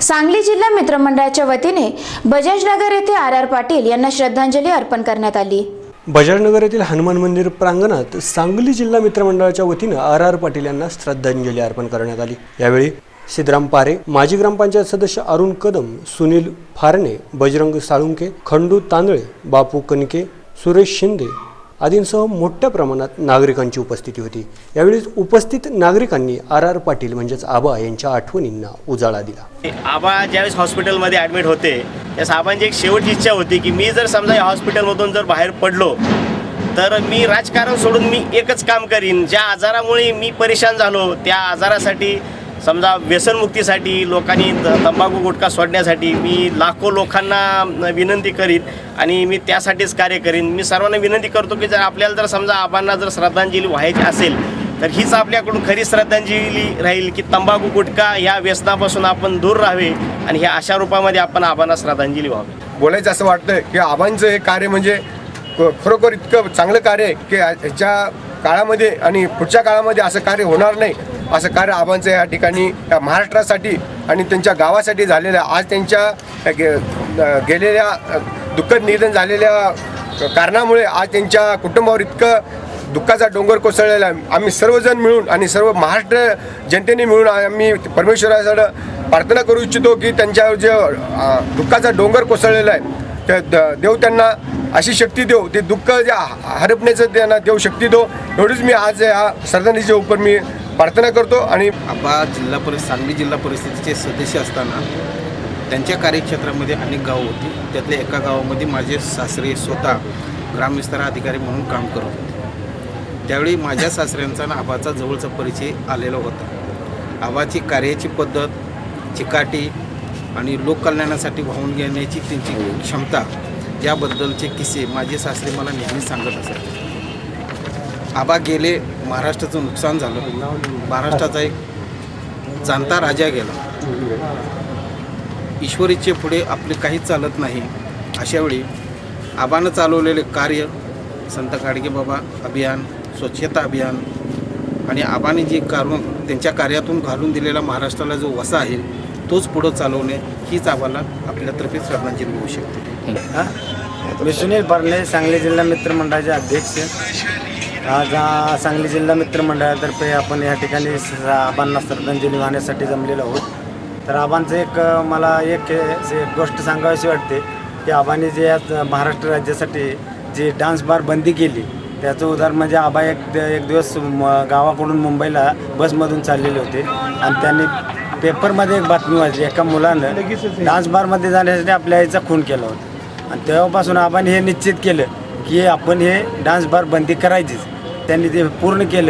सांगली जिल्हा मित्रमंडळाच्या वतीने बजाजनगर येथे आर आर पाटील यांना श्रद्धांजली अर्पण करण्यात आली. बजाजनगर येथील हनुमान मंदिर प्रांगणात सांगली जिल्हा मित्रमंडळाच्या वतीनं आर आर पाटील यांना श्रद्धांजली अर्पण करण्यात आली. यावेळी सिद्धराम पारे माजी ग्रामपंचायत सदस्य अरुण कदम सुनील फारणे बजरंग साळुंके खंडू तांदळे बापू कणके सुरेश शिंदे आदींसह मोठ्या प्रमाणात नागरिकांची उपस्थिती होती. यावेळी उपस्थित नागरिकांनी आर आर पाटील म्हणजेच आबा यांच्या आठवणींना उजाळा दिला. आबा ज्यावेळेस हॉस्पिटलमध्ये ॲडमिट होते त्या आबांची एक शेवटची इच्छा होती की मी जर समजा या हॉस्पिटलमधून जर बाहेर पडलो तर मी राजकारण सोडून मी एकच काम करीन. ज्या आजारामुळे मी परेशान झालो त्या आजारासाठी समजा व्यसनमुक्तीसाठी लोकांनी त- तंबाखू गुटखा सोडण्यासाठी मी लाखो लोकांना विनंती करीन आणि मी त्यासाठीच कार्य करीन. मी सर्वांना विनंती करतो की जर आपल्याला जर समजा आबांना जर श्रद्धांजली व्हायची असेल तर हीच आपल्याकडून खरी श्रद्धांजली राहील की तंबाखू गुटखा या व्यसनापासून आपण दूर राहावे आणि ह्या अशा रूपामध्ये आपण आबांना श्रद्धांजली व्हावी. बोलायचं असं वाटतं की आबांचं हे कार्य म्हणजे ख- खरोखर इतकं चांगलं कार्य आहे की ह्याच्या काळामध्ये आणि पुढच्या काळामध्ये असं कार्य होणार नाही. असं कार्य आबांचं या ठिकाणी महाराष्ट्रासाठी आणि त्यांच्या गावासाठी झालेलं आज त्यांच्या गे- गेलेल्या दुःखद निधन झालेल्या कारणामुळे आज त्यांच्या कुटुंबावर इतकं दुःखाचा डोंगर कोसळलेला आहे. आम्ही सर्वजण मिळून आणि सर्व महाराष्ट्र जनतेने मिळून आम्ही परमेश्वराकडं प्रार्थना करू इच्छितो की त्यांच्यावर जे दुःखाचा डोंगर कोसळलेला आहे त्या द- देव त्यांना अशी शक्ती देव ते दुःख जे हरपण्याचं त्यांना देव शक्ती देव एवढीच मी आज या श्रद्धांजलीच्या उपर मी प्रार्थना करतो आणि आबा जिल्हा परिषद सांगली जिल्हा परिषदेचे सदस्य असताना त्यांच्या कार्यक्षेत्रामध्ये अनेक गावं होती. त्यातल्या एका गावामध्ये माझे सासरे स्वतः ग्रामविस्तार अधिकारी म्हणून काम करत होते. त्यावेळी माझ्या सासऱ्यांचा आणि आबाचा जवळचा परिचय आलेला होता. आबाची कार्याची पद्धत चिकाटी आणि लोककल्याणासाठी वाहून घेण्याची त्यांची क्षमता याबद्दलचे किस्से माझे सासरे मला नेहमी सांगत असत. आबा गेले महाराष्ट्राचं नुकसान झालं. महाराष्ट्राचा एक जाणता राजा गेला. ईश्वरीचे पुढे आपले काहीच चालत नाही. अशावेळी आबानं चालवलेले कार्य संत गाडगेबाबा अभियान स्वच्छता अभियान आणि आबाने जे काढून त्यांच्या कार्यातून घालून दिलेला महाराष्ट्राला जो वसा आहे तोच पुढं चालवणे हीच आबाला आपल्यातर्फे श्रद्धांजली होऊ शकते. मी सुनील पारणे सांगली जिल्हा मित्रमंडळाचे अध्यक्ष. आज आ, सांगली जिल्हा मित्रमंडळातर्फे आपण या ठिकाणी स- आबांना श्रद्धांजली वाहण्यासाठी जमलेलो आहोत. तर आबांचं एक अ, मला एक गोष्ट सांगावीशी वाटते की आबांनी जे आज महाराष्ट्र राज्यासाठी जी डान्स बार बंदी केली त्याचं उदाहरण म्हणजे आबा एक एक दिवस म गावाकडून मुंबईला बसमधून चाललेले होते. आणि त्यांनी पेपरमध्ये एक बातमी वाचली एका मुलानं डान्स बारमध्ये जाण्यासाठी आपल्या आईचा खून केला होता. आणि तेव्हापासून आपण हे निश्चित केलं की आपण हे डान्स बार बंदी करायचीच. त्यांनी ते पूर्ण केलं.